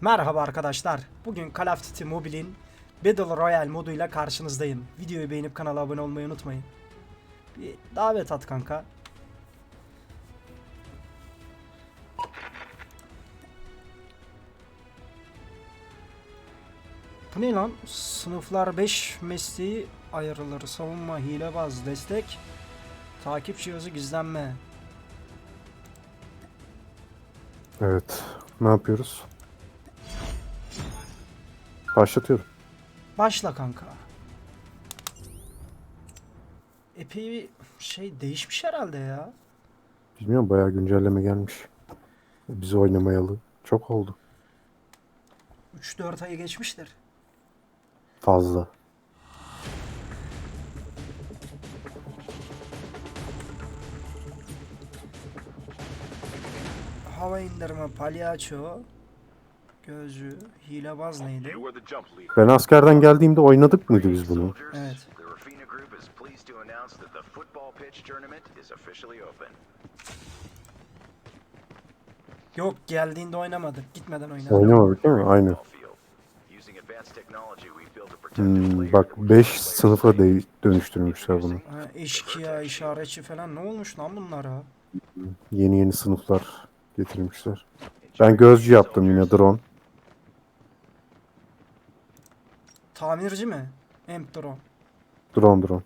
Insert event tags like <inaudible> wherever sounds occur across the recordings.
Merhaba arkadaşlar. Bugün Call of Duty Mobile'in Battle Royale moduyla karşınızdayım. Videoyu beğenip kanala abone olmayı unutmayın. Bir davet at kanka. Bu ne lan? Sınıflar 5 mesleği ayrılır. Savunma, hilebaz, destek, takip cihazı, gizlenme. Evet. Ne yapıyoruz? Başlatıyorum. Başla kanka. Epey bir şey değişmiş herhalde ya. Bilmiyorum bayağı güncelleme gelmiş. Biz oynamayalı. Çok oldu. 3-4 ayı geçmiştir. Fazla. Hava indirme, palyaço, gözcü, hilebaz neydi? Ben askerden geldiğimde oynadık mıydı biz bunu? Evet. Yok geldiğinde oynamadık. Gitmeden oynadık. Oynamadık değil mi? Aynen. Hmm, bak that will 5 isolate sınıfa de- dönüştürmüşler bunu. Ha, eşkıya, işaretçi falan ne olmuş lan bunlara? Yeni yeni sınıflar getirmişler. Ben gözcü yaptım yine drone. Tamirci mi? Emp drone. Drone drone.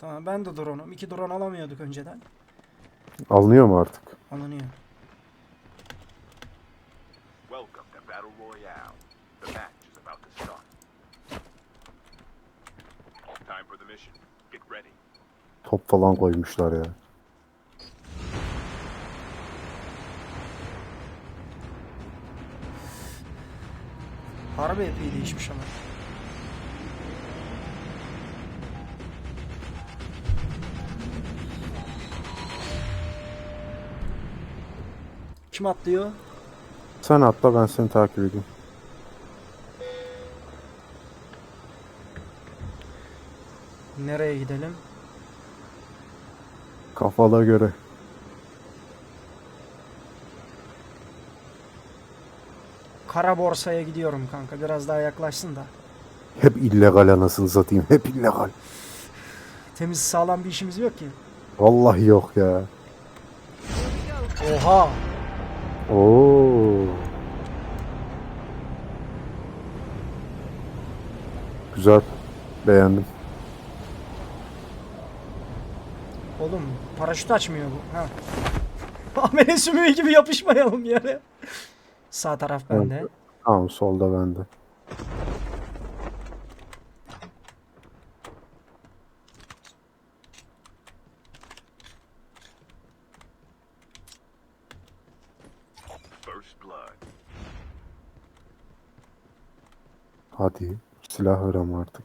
Tamam ben de drone'um. İki drone alamıyorduk önceden. Alınıyor mu artık? Alınıyor. Welcome to Battle Royale. The match is about to start. Time for the mission. Get ready. Top falan koymuşlar ya. Harbi epey değişmiş ama. Kim atlıyor? Sen atla ben seni takip edeyim. Nereye gidelim? Kafala göre. Kara borsaya gidiyorum kanka. Biraz daha yaklaşsın da. Hep illegal anasını satayım. Hep illegal. Temiz sağlam bir işimiz yok ki. Vallahi yok ya. Oha! Oo. Güzel. Beğendim. Oğlum paraşüt açmıyor bu. Ha. <laughs> Amele sümüğü gibi yapışmayalım yere. Sağ taraf bende. Tamam solda bende. Hadi. Silah ver ama artık.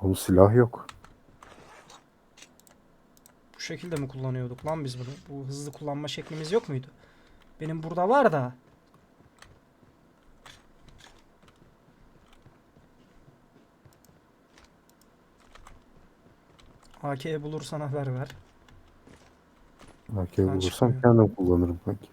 Oğlum silah yok. Bu şekilde mi kullanıyorduk lan biz bunu? Bu hızlı kullanma şeklimiz yok muydu? Benim burada var da. AK bulursan haber ver. AK Ben bulursam çıkmıyor. kendim kullanırım belki.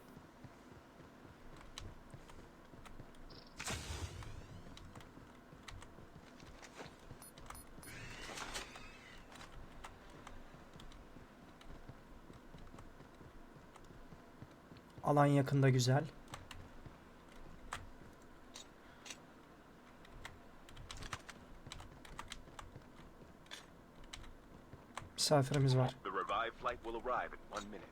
Alan yakında güzel. Misafirimiz var. The flight will arrive in one minute.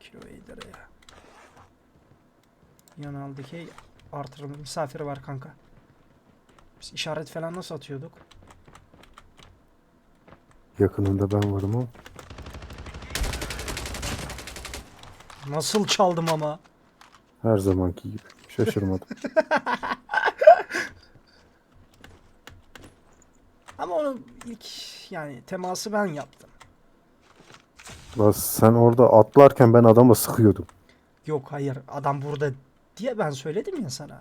Kilo iyidir ya. Yanal dikey artırım misafiri var kanka. Biz işaret falan nasıl atıyorduk? Yakınında ben varım ama. Nasıl çaldım ama? Her zamanki gibi. Şaşırmadım. <laughs> Ama onu ilk yani teması ben yaptım. Lan sen orada atlarken ben adama sıkıyordum. Yok hayır adam burada diye ben söyledim ya sana.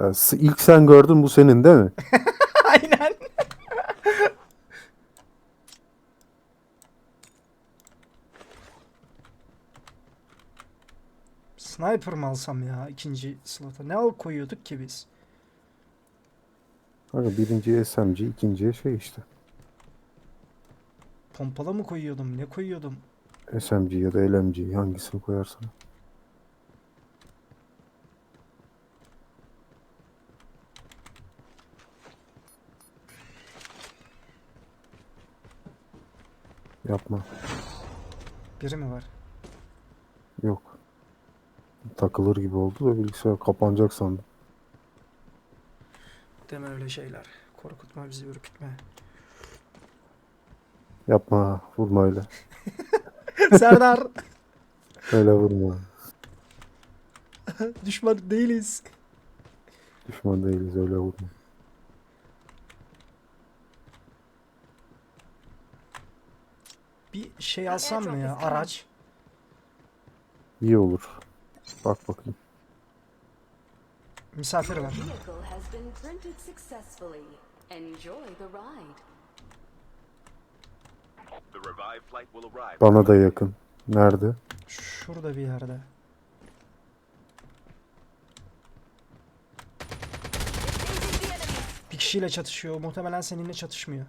Ya, s- ilk sen gördün bu senin değil mi? <laughs> Aynen. Sniper mı alsam ya ikinci slota? Ne al koyuyorduk ki biz? Kanka birinciye SMG, ikinciye şey işte. Pompalı mı koyuyordum? Ne koyuyordum? SMG ya da LMG hangisini koyarsan. Yapma. Biri mi var? Yok. Takılır gibi oldu da bilgisayar kapanacak sandım. Deme öyle şeyler. Korkutma bizi ürkütme. Yapma. Vurma öyle. <laughs> Serdar Öyle vurma. <laughs> düşman değiliz. Düşman değiliz öyle vurma. Bir şey alsam mı ya araç? İyi olur. Bak bakayım. Misafir var. Bana da yakın. Nerede? Şurada bir yerde. Bir kişiyle çatışıyor. Muhtemelen seninle çatışmıyor.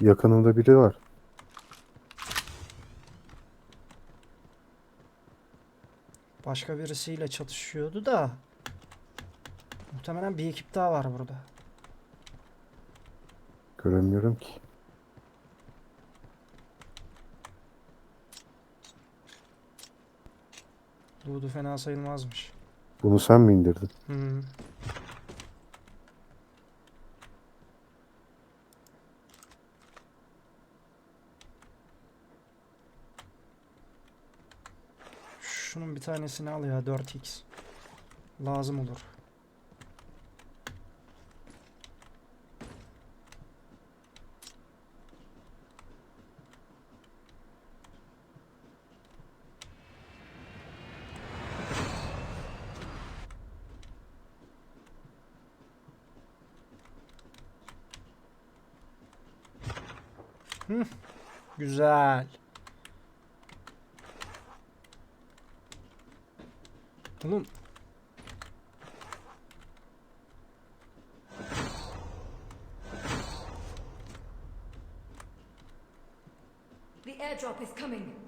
Yakınımda biri var. Başka birisiyle çatışıyordu da. Muhtemelen bir ekip daha var burada. Göremiyorum ki. Ludu fena sayılmazmış. Bunu sen mi indirdin? Hmm. Şunun bir tanesini al ya 4x. Lazım olur. Güzel. Oğlum The airdrop is coming.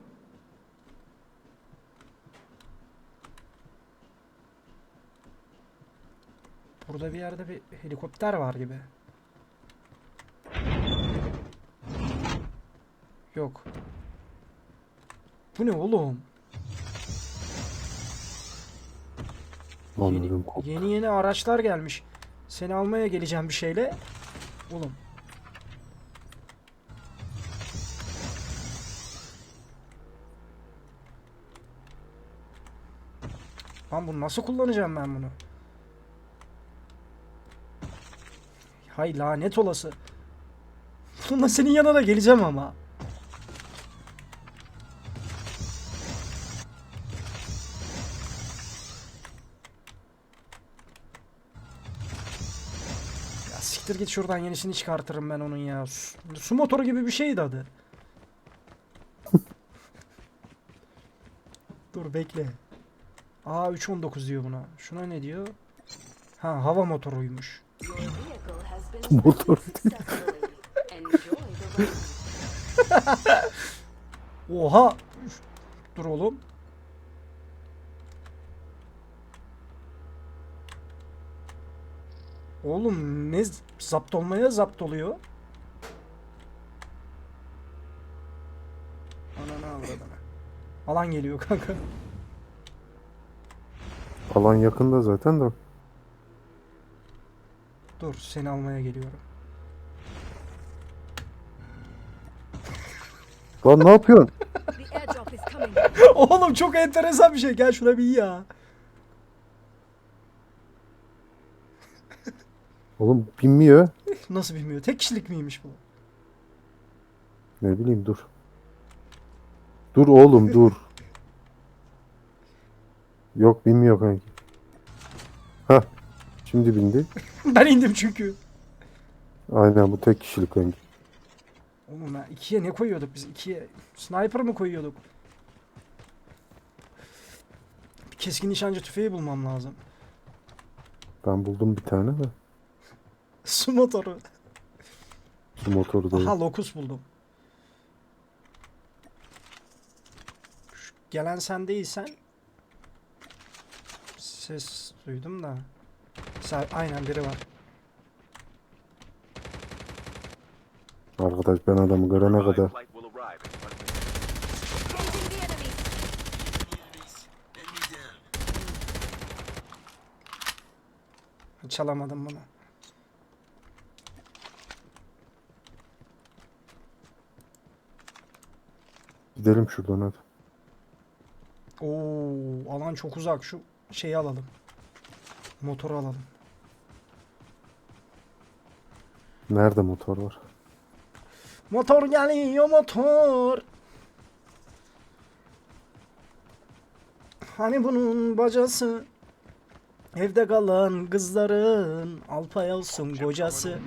burada bir yerde bir helikopter var gibi. Yok. Bu ne oğlum? Lan Yeni, yeni yeni araçlar gelmiş. Seni almaya geleceğim bir şeyle. Oğlum. Lan bunu nasıl kullanacağım ben bunu? Hay lanet olası. Bununla senin yanına geleceğim ama. Git şuradan yenisini çıkartırım ben onun ya. Su, su motoru gibi bir şeydi adı. <laughs> Dur bekle. Aa 3.19 diyor buna. Şuna ne diyor? Ha hava motoruymuş. <laughs> Motor. Oha! Dur oğlum. Oğlum ne zapt olmaya zapt oluyor? Ananı avradını. Alan geliyor kanka. Alan yakında zaten de. Dur seni almaya geliyorum. Lan ne yapıyorsun? <laughs> Oğlum çok enteresan bir şey. Gel şuna bir iyi ya. Oğlum binmiyor. Nasıl bilmiyor? Tek kişilik miymiş bu? Ne bileyim dur. Dur oğlum <laughs> dur. Yok bilmiyor kanki. Hah. Şimdi bindi. <laughs> ben indim çünkü. Aynen bu tek kişilik kanki. Oğlum ya ikiye ne koyuyorduk biz? İkiye sniper mı koyuyorduk? Bir keskin nişancı tüfeği bulmam lazım. Ben buldum bir tane de. Su motoru. Şu motoru da. Aha lokus buldum. Şu Gelen sen değilsen ses duydum da. Sa- Aynen biri var. Arkadaş ben adamı görene kadar. flight will arrive in one minute. Engaging the enemy. Çalamadım bunu. Gidelim şuradan hadi. Oo, alan çok uzak. Şu şeyi alalım. Motoru alalım. Nerede motor var? Motor geliyor motor. Hani bunun bacası Evde kalan kızların Alpay olsun kocası.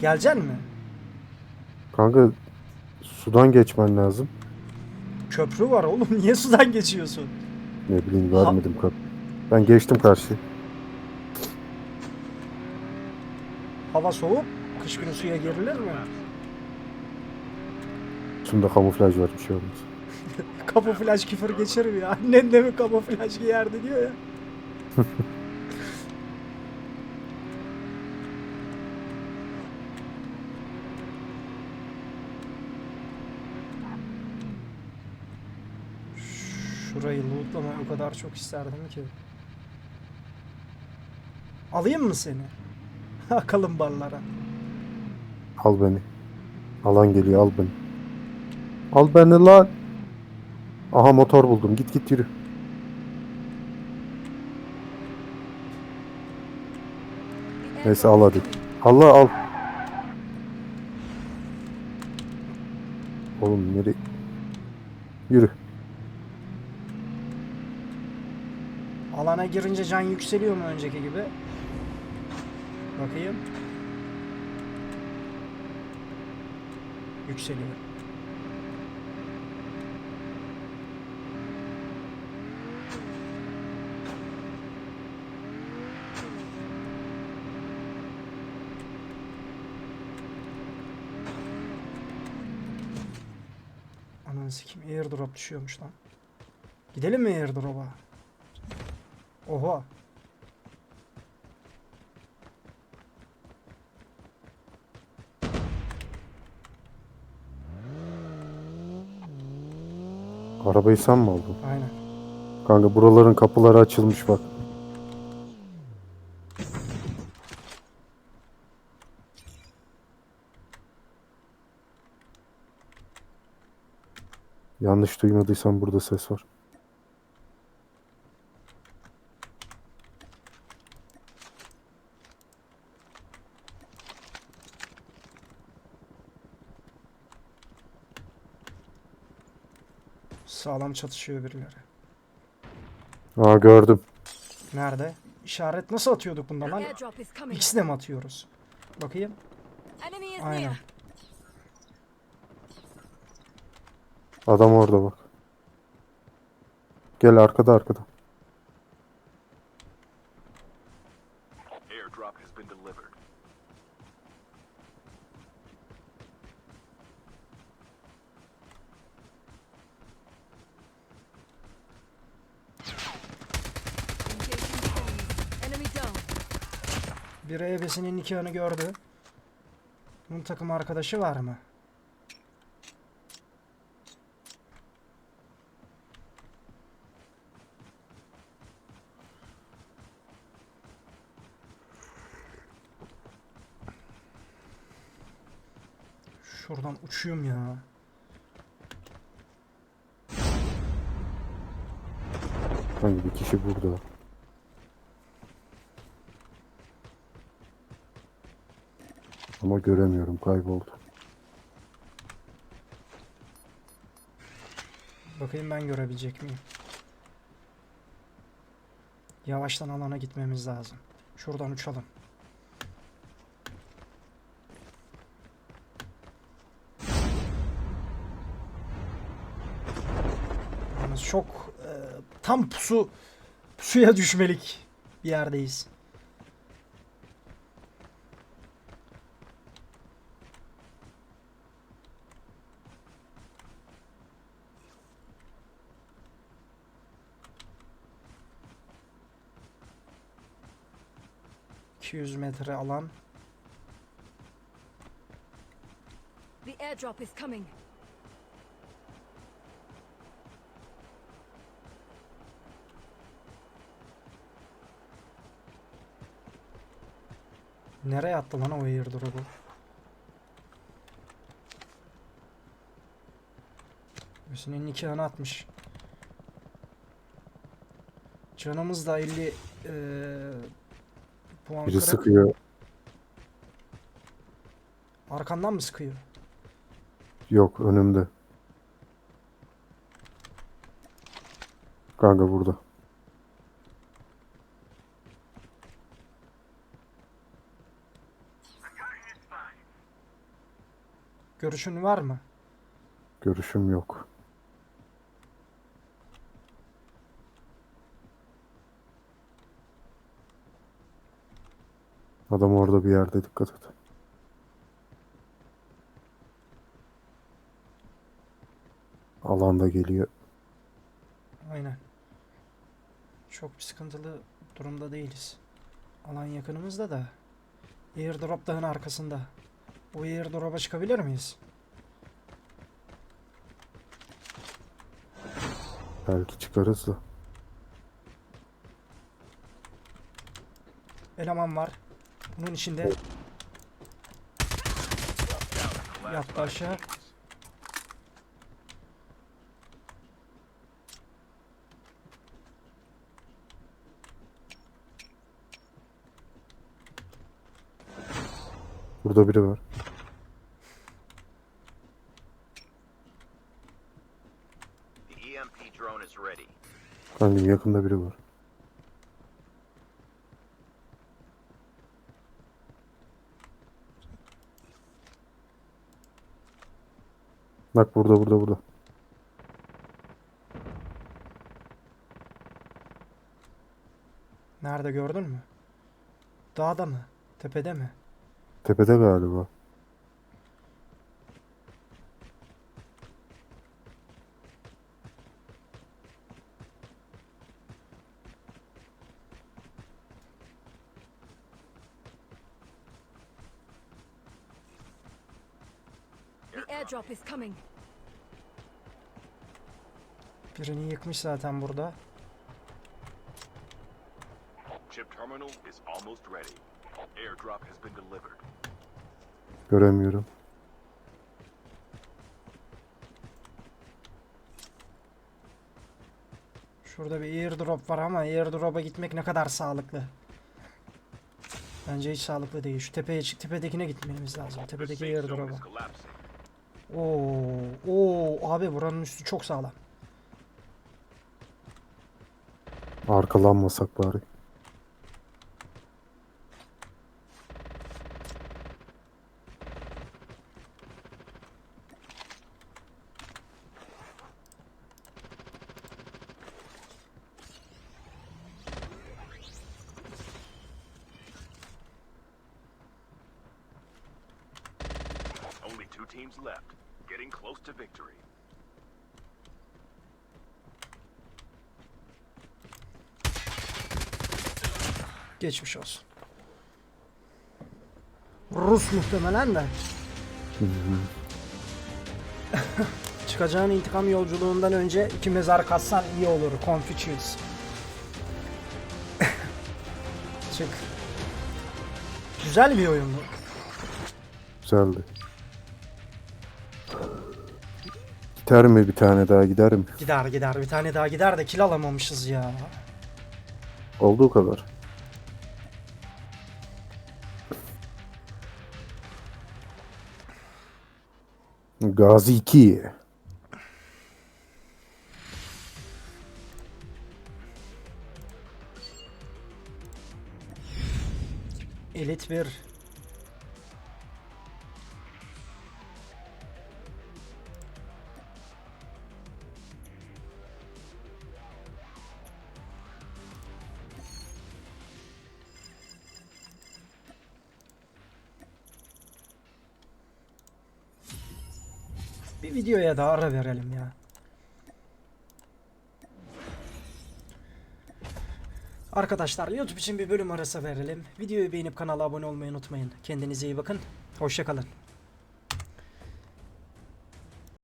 Gelecek mi? Kanka sudan geçmen lazım. Köprü var oğlum <laughs> niye sudan geçiyorsun? Ne bileyim görmedim kap. Ben geçtim karşıya. Hava soğuk Kış günü suya girilir mi? Üstünde kamuflaj var bir şey olmaz. <laughs> Kamuflaj küfür geçirir ya. Annen de mi kamuflaj giyerdi diyor ya. <laughs> Şurayı lootlamayı o kadar çok isterdim ki. Alayım mı seni? <laughs> Akalım barlara. Al beni. Alan geliyor al beni. Al beni lan. Aha motor buldum. Git git yürü. Neyse al hadi. Allah al. Oğlum nereye? Yürü. Alana girince can yükseliyor mu önceki gibi? Bakayım. Yükseliyor. Ananı sikeyim airdrop düşüyormuş lan. Gidelim mi airdrop'a? Oha. Arabayı sen mi aldın? Aynen. Kanka buraların kapıları açılmış bak. Yanlış duymadıysam burada ses var. Sağlam çatışıyor birileri. Aa gördüm. Nerede? İşaret nasıl atıyorduk bundan lan? Coming. İkisine mi atıyoruz? Bakayım. Aynen. Adam orada bak. Gel arkada arkada. Airdrop has been delivered. Engaging the enemies. Enemy down. Biri ebesinin nikahını gördü. Bunun takım arkadaşı var mı? Şuradan uçuyorum ya. Hangi bir kişi burada. Ama göremiyorum kayboldu. Bakayım ben görebilecek miyim? Yavaştan alana gitmemiz lazım. Şuradan uçalım. Yalnız çok e, tam pusu pusuya düşmelik bir yerdeyiz. ...200 metre alan. The airdrop is coming. Nereye attı lan o airdrop'u? Üstünün nikahını atmış. Canımız da 50 eee puan Biri kırık. sıkıyor. Arkandan mı sıkıyor? Yok önümde. Kanka burada. Görüşün var mı? Görüşüm yok. Adam orada bir yerde dikkat et. Alanda geliyor. Aynen. Çok bir sıkıntılı durumda değiliz. Alan yakınımızda da. Airdrop dağın arkasında. Bu airdrop'a çıkabilir miyiz? Belki çıkarız da. Eleman var. Bunun içinde. Yattı aşağı. Burada biri var. The EMP drone is ready. Kanka yakında biri var. Bak burada burada burada. Nerede gördün mü? Dağda mı? Tepede mi? Tepede galiba. The airdrop is coming. Birini yıkmış zaten burada. Chip terminal is almost ready. Airdrop has been delivered. Göremiyorum. Şurada bir airdrop var ama airdrop'a gitmek ne kadar sağlıklı? Bence hiç sağlıklı değil. Şu tepeye çık, tepedekine gitmemiz lazım. The Tepedeki airdrop'a. Oo, oo abi buranın üstü çok sağlam. Arkalanmasak bari. Muhtemelen de. <laughs> Çıkacağın intikam yolculuğundan önce iki mezar katsan iyi olur. Confucius. <laughs> Çık. Güzel bir oyundu. Güzeldi. Gider mi bir tane daha gider mi? Gider gider bir tane daha gider de kill alamamışız ya. Olduğu kadar. Gazi 2. Elit bir videoya da ara verelim ya. Arkadaşlar YouTube için bir bölüm arası verelim. Videoyu beğenip kanala abone olmayı unutmayın. Kendinize iyi bakın. Hoşçakalın.